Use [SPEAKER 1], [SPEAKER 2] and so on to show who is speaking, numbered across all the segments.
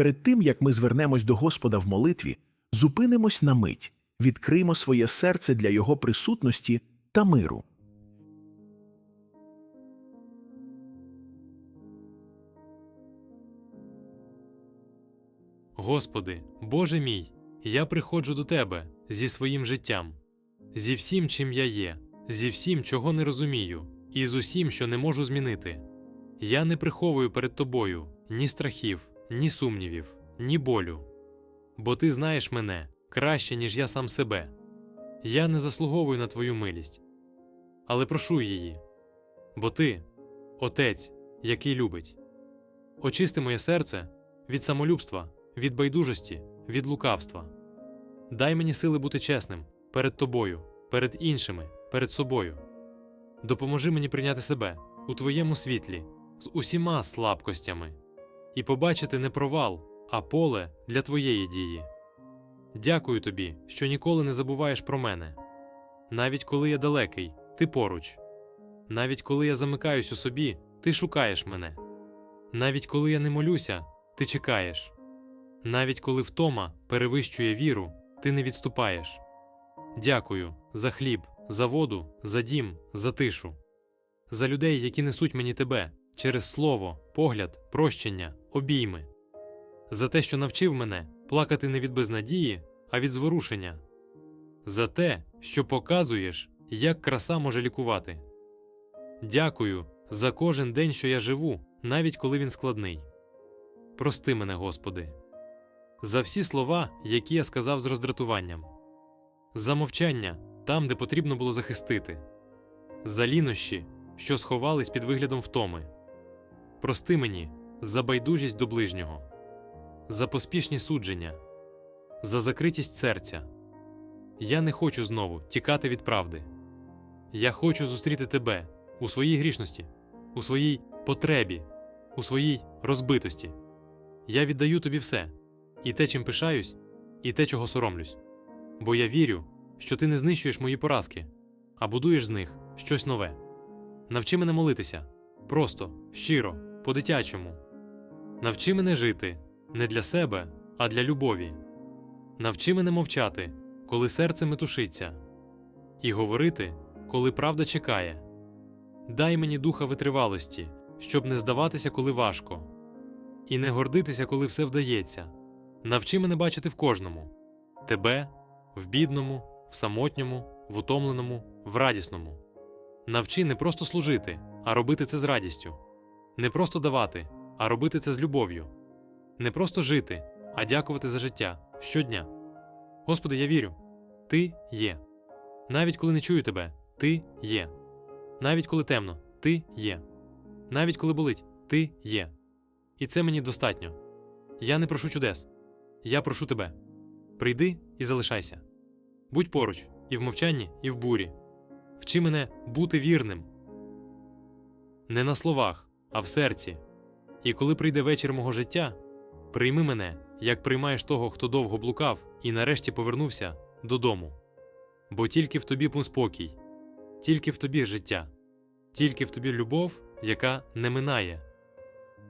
[SPEAKER 1] Перед тим, як ми звернемось до Господа в молитві, зупинимось на мить, відкриємо своє серце для Його присутності та миру.
[SPEAKER 2] Господи, Боже мій, я приходжу до Тебе зі своїм життям, зі всім, чим я є, зі всім, чого не розумію, і з усім, що не можу змінити. Я не приховую перед Тобою ні страхів, ні сумнівів, ні болю, бо Ти знаєш мене краще, ніж я сам себе. Я не заслуговую на Твою милість, але прошу її, бо Ти Отець, який любить. Очисти моє серце від самолюбства, від байдужості, від лукавства. Дай мені сили бути чесним перед тобою, перед іншими, перед собою. Допоможи мені прийняти себе у твоєму світлі з усіма слабкостями і побачити не провал, а поле для твоєї дії. Дякую тобі, що ніколи не забуваєш про мене. Навіть коли я далекий, ти поруч. Навіть коли я замикаюсь у собі, ти шукаєш мене. Навіть коли я не молюся, ти чекаєш. Навіть коли втома перевищує віру, ти не відступаєш. Дякую за хліб, за воду, за дім, за тишу, за людей, які несуть мені тебе через слово, погляд, прощення, обійми, за те, що навчив мене плакати не від безнадії, а від зворушення, за те, що показуєш, як краса може лікувати. Дякую за кожен день, що я живу, навіть коли він складний. Прости мене, Господи, за всі слова, які я сказав з роздратуванням, за мовчання там, де потрібно було захистити, за лінощі, що сховались під виглядом втоми. Прости мені за байдужість до ближнього, за поспішні судження, за закритість серця. Я не хочу знову тікати від правди. Я хочу зустріти тебе у своїй грішності, у своїй потребі, у своїй розбитості. Я віддаю тобі все і те, чим пишаюсь, і те, чого соромлюсь. Бо я вірю, що ти не знищуєш мої поразки, а будуєш з них щось нове. Навчи мене молитися просто, щиро, по-дитячому. Навчи мене жити не для себе, а для любові. Навчи мене мовчати, коли серце метушиться, і говорити, коли правда чекає. Дай мені духа витривалості, щоб не здаватися, коли важко, і не гордитися, коли все вдається. Навчи мене бачити в кожному тебе, в бідному, в самотньому, в утомленому, в радісному. Навчи не просто служити, а робити це з радістю, не просто давати, а робити це з любов'ю, не просто жити, а дякувати за життя щодня. Господи, я вірю, Ти є. Навіть коли не чую тебе, Ти є. Навіть коли темно, Ти є. Навіть коли болить, Ти є. І це мені достатньо. Я не прошу чудес. Я прошу тебе. Прийди і залишайся. Будь поруч і в мовчанні, і в бурі. Вчи мене бути вірним. Не на словах, а в серці. І коли прийде вечір мого життя, прийми мене, як приймаєш того, хто довго блукав і нарешті повернувся додому. Бо тільки в тобі був спокій, тільки в тобі життя, тільки в тобі любов, яка не минає.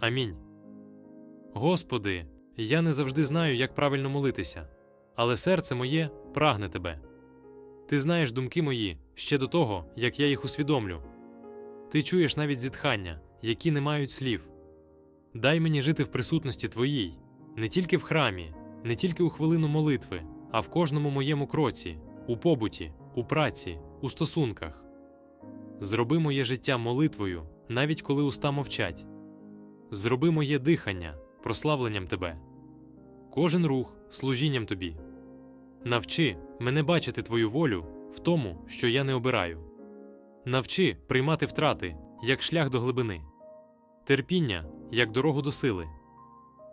[SPEAKER 2] Амінь. Господи, я не завжди знаю, як правильно молитися, але серце моє прагне тебе. Ти знаєш думки мої ще до того, як я їх усвідомлю. Ти чуєш навіть зітхання, які не мають слів. Дай мені жити в присутності Твоїй, не тільки в храмі, не тільки у хвилину молитви, а в кожному моєму кроці, у побуті, у праці, у стосунках. Зроби моє життя молитвою, навіть коли уста мовчать. Зроби моє дихання прославленням Тебе, кожен рух служінням Тобі. Навчи мене бачити Твою волю в тому, що я не обираю. Навчи приймати втрати як шлях до глибини, терпіння як дорогу до сили,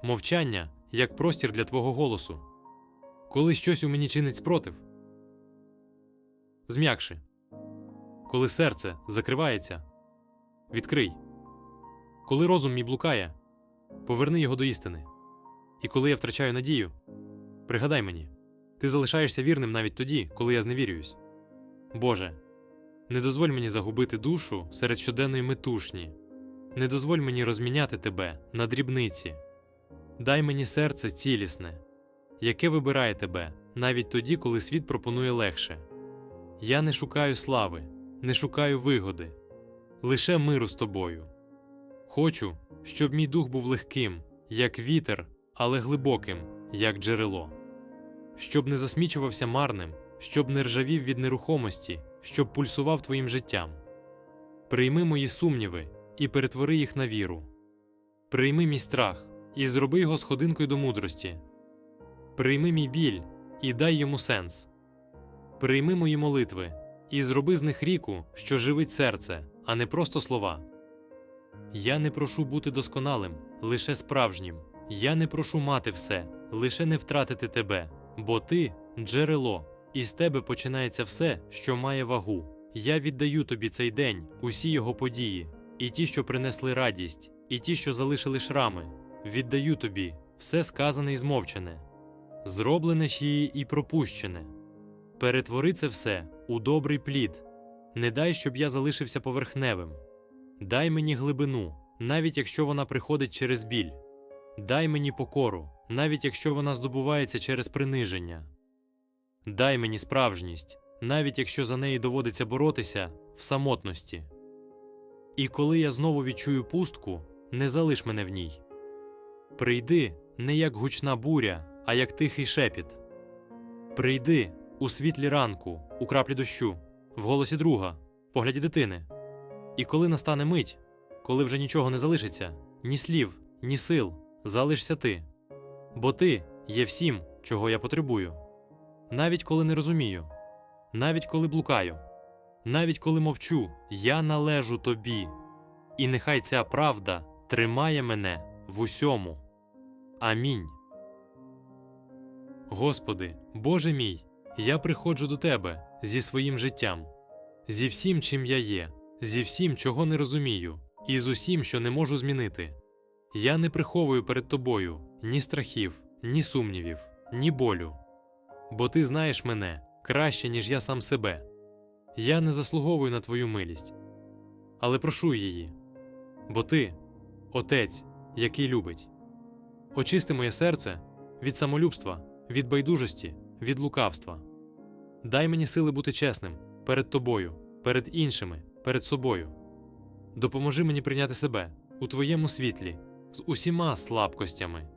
[SPEAKER 2] мовчання як простір для Твого голосу. Коли щось у мені чинить спротив, зм'якши. Коли серце закривається, відкрий. Коли розум мій блукає, поверни його до істини. І коли я втрачаю надію, пригадай мені, ти залишаєшся вірним навіть тоді, коли я зневірююсь. Боже, не дозволь мені загубити душу серед щоденної метушні, не дозволь мені розміняти тебе на дрібниці. дай мені серце цілісне, яке вибирає тебе навіть тоді, коли світ пропонує легше. Я не шукаю слави, не шукаю вигоди, лише миру з тобою. Хочу, щоб мій дух був легким, як вітер, але глибоким, як джерело, щоб не засмічувався марним, щоб не ржавів від нерухомості, щоб пульсував твоїм життям. Прийми мої сумніви і перетвори їх на віру. Прийми мій страх і зроби його сходинкою до мудрості. Прийми мій біль і дай йому сенс. Прийми мої молитви і зроби з них ріку, що живить серце, а не просто слова. Я не прошу бути досконалим, лише справжнім. Я не прошу мати все, лише не втратити тебе, бо ти джерело, і з тебе починається все, що має вагу. Я віддаю тобі цей день, усі його події, і ті, що принесли радість, і ті, що залишили шрами. Віддаю тобі все сказане і змовчене, зроблене ще і пропущене. Перетвори це все у добрий плід. Не дай, щоб я залишився поверхневим. Дай мені глибину, навіть якщо вона приходить через біль. Дай мені покору, навіть якщо вона здобувається через приниження. Дай мені справжність, навіть якщо за неї доводиться боротися в самотності. І коли я знову відчую пустку, не залиш мене в ній. Прийди не як гучна буря, а як тихий шепіт. Прийди у світлі ранку, у краплі дощу, в голосі друга, погляді дитини. І коли настане мить, коли вже нічого не залишиться, ні слів, ні сил, залишся ти. Бо ти є всім, чого я потребую. Навіть коли не розумію, навіть коли блукаю, навіть коли мовчу, я належу тобі. І нехай ця правда тримає мене в усьому. Амінь. Господи, Боже мій, я приходжу до Тебе зі своїм життям, зі всім, чим я є, зі всім, чого не розумію, і з усім, що не можу змінити. Я не приховую перед тобою ні страхів, ні сумнівів, ні болю. Бо ти знаєш мене краще, ніж я сам себе. Я не заслуговую на твою милість, але прошу її, бо ти Отець, який любить. Очисти моє серце від самолюбства, від байдужості, від лукавства. Дай мені сили бути чесним перед тобою, перед іншими, перед собою. Допоможи мені прийняти себе у твоєму світлі з усіма слабкостями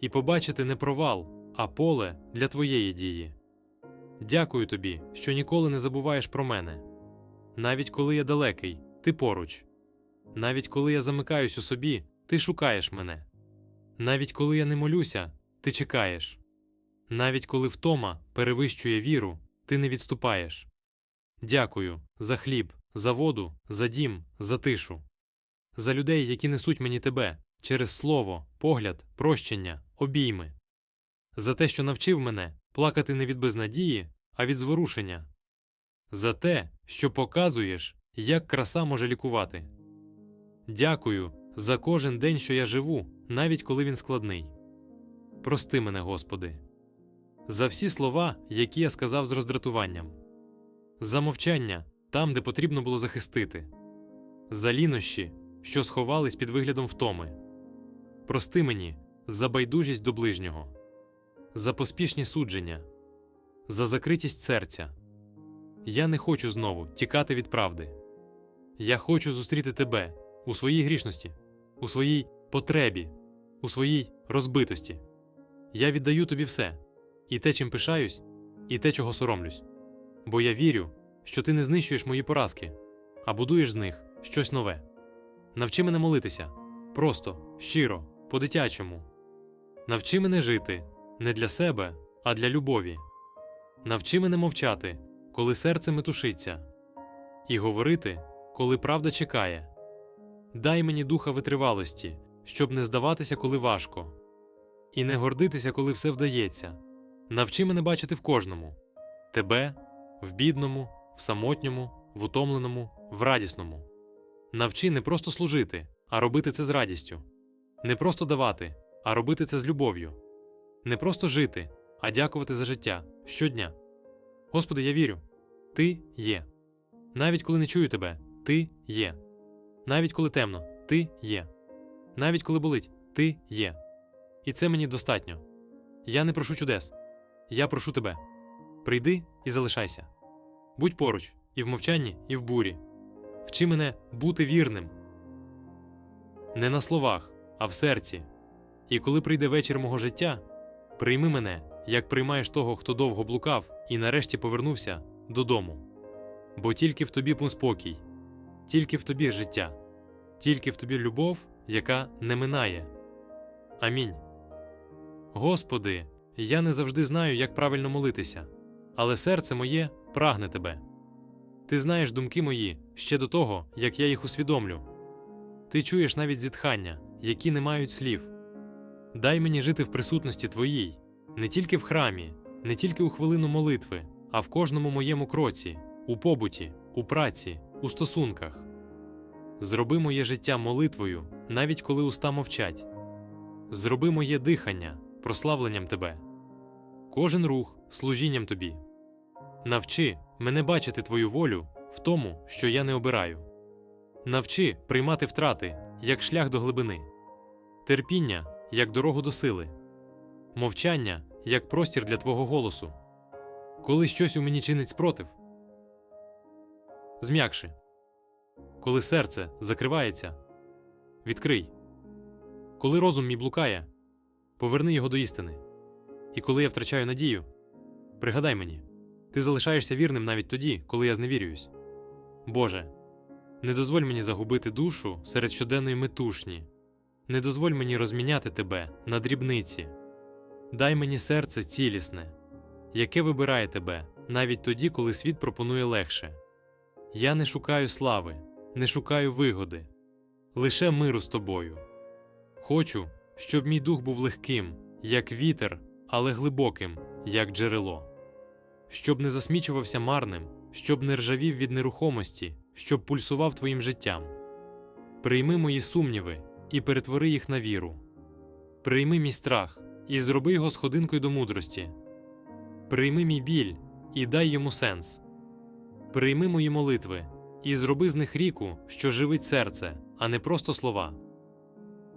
[SPEAKER 2] і побачити не провал, а поле для твоєї дії. Дякую тобі, що ніколи не забуваєш про мене. Навіть коли я далекий, ти поруч. Навіть коли я замикаюсь у собі, ти шукаєш мене. Навіть коли я не молюся, ти чекаєш. Навіть коли втома перевищує віру, ти не відступаєш. Дякую за хліб, за воду, за дім, за тишу, за людей, які несуть мені тебе через слово, погляд, прощення, обійми, за те, що навчив мене плакати не від безнадії, а від зворушення, за те, що показуєш, як краса може лікувати. Дякую за кожен день, що я живу, навіть коли він складний. Прости мене, Господи, за всі слова, які я сказав з роздратуванням, за мовчання там, де потрібно було захистити, за лінощі, що сховались під виглядом втоми. Прости мені за байдужість до ближнього, за поспішні судження, за закритість серця. Я не хочу знову тікати від правди. Я хочу зустріти тебе у своїй грішності, у своїй потребі, у своїй розбитості. Я віддаю тобі все і те, чим пишаюсь, і те, чого соромлюсь. Бо я вірю, що ти не знищуєш мої поразки, а будуєш з них щось нове. Навчи мене молитися просто, щиро, по-дитячому. Навчи мене жити не для себе, а для любові. Навчи мене мовчати, коли серце метушиться, і говорити, коли правда чекає. Дай мені духа витривалості, щоб не здаватися, коли важко, і не гордитися, коли все вдається. Навчи мене бачити в кожному тебе, в бідному, в самотньому, в утомленому, в радісному. Навчи не просто служити, а робити це з радістю, не просто давати, а робити це з любов'ю, не просто жити, а дякувати за життя щодня. Господи, я вірю, Ти є. Навіть коли не чую тебе, Ти є. Навіть коли темно, Ти є. Навіть коли болить, Ти є. І це мені достатньо. Я не прошу чудес. Я прошу тебе. Прийди і залишайся. Будь поруч, і в мовчанні, і в бурі. Вчи мене бути вірним. Не на словах, а в серці. І коли прийде вечір мого життя, прийми мене, як приймаєш того, хто довго блукав і нарешті повернувся додому. Бо тільки в тобі був спокій, тільки в тобі життя, тільки в тобі любов, яка не минає. Амінь. Господи, я не завжди знаю, як правильно молитися, але серце моє прагне тебе. Ти знаєш думки мої ще до того, як я їх усвідомлю. Ти чуєш навіть зітхання, які не мають слів. Дай мені жити в присутності Твоїй, не тільки в храмі, не тільки у хвилину молитви, а в кожному моєму кроці, у побуті, у праці, у стосунках. Зроби моє життя молитвою, навіть коли уста мовчать. Зроби моє дихання прославленням Тебе, кожен рух служінням Тобі. Навчи мене бачити Твою волю в тому, що я не обираю. Навчи приймати втрати як шлях до глибини, терпіння як дорогу до сили, мовчання як простір для Твого голосу. Коли щось у мені чинить спротив, зм'якши. Коли серце закривається, відкрий. Коли розум мій блукає, поверни його до істини. І коли я втрачаю надію, пригадай мені, ти залишаєшся вірним навіть тоді, коли я зневірююсь. Боже, не дозволь мені загубити душу серед щоденної метушні, не дозволь мені розміняти тебе на дрібниці. Дай мені серце цілісне, яке вибирає тебе навіть тоді, коли світ пропонує легше. Я не шукаю слави, не шукаю вигоди, лише миру з тобою. Хочу, щоб мій дух був легким, як вітер, але глибоким, як джерело, щоб не засмічувався марним, щоб не ржавів від нерухомості, щоб пульсував твоїм життям. Прийми мої сумніви і перетвори їх на віру. Прийми мій страх і зроби його сходинкою до мудрості. Прийми мій біль і дай йому сенс. Прийми мої молитви і зроби з них ріку, що живить серце, а не просто слова.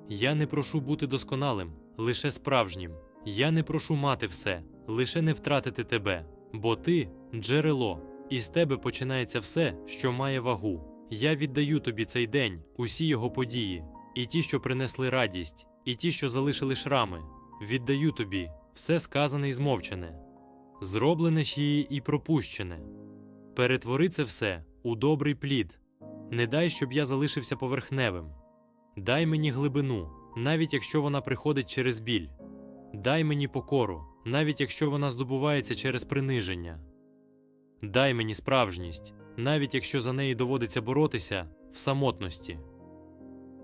[SPEAKER 2] Я не прошу бути досконалим, лише справжнім. Я не прошу мати все, лише не втратити тебе, бо ти джерело, і з тебе починається все, що має вагу. Я віддаю тобі цей день, усі його події, і ті, що принесли радість, і ті, що залишили шрами. Віддаю тобі все сказане і змовчене, зроблене ще і пропущене. Перетвори це все у добрий плід. Не дай, щоб я залишився поверхневим. Дай мені глибину, навіть якщо вона приходить через біль. Дай мені покору, навіть якщо вона здобувається через приниження. Дай мені справжність, навіть якщо за неї доводиться боротися в самотності.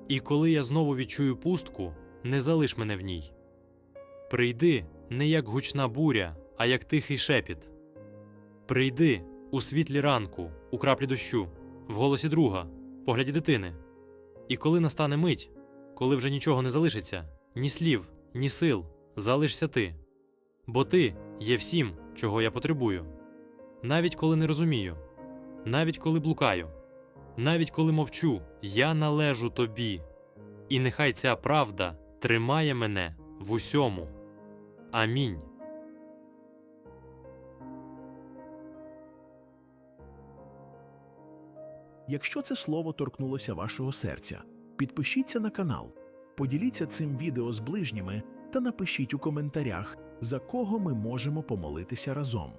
[SPEAKER 2] І коли я знову відчую пустку, не залиш мене в ній. Прийди не як гучна буря, а як тихий шепіт. Прийди у світлі ранку, у краплі дощу, в голосі друга, погляді дитини. І коли настане мить, коли вже нічого не залишиться, ні слів, ні сил, залишся ти. Бо ти є всім, чого я потребую. Навіть коли не розумію, навіть коли блукаю, навіть коли мовчу, я належу тобі. І нехай ця правда тримає мене в усьому. Амінь.
[SPEAKER 1] Якщо це слово торкнулося вашого серця, підпишіться на канал, поділіться цим відео з ближніми та напишіть у коментарях, за кого ми можемо помолитися разом.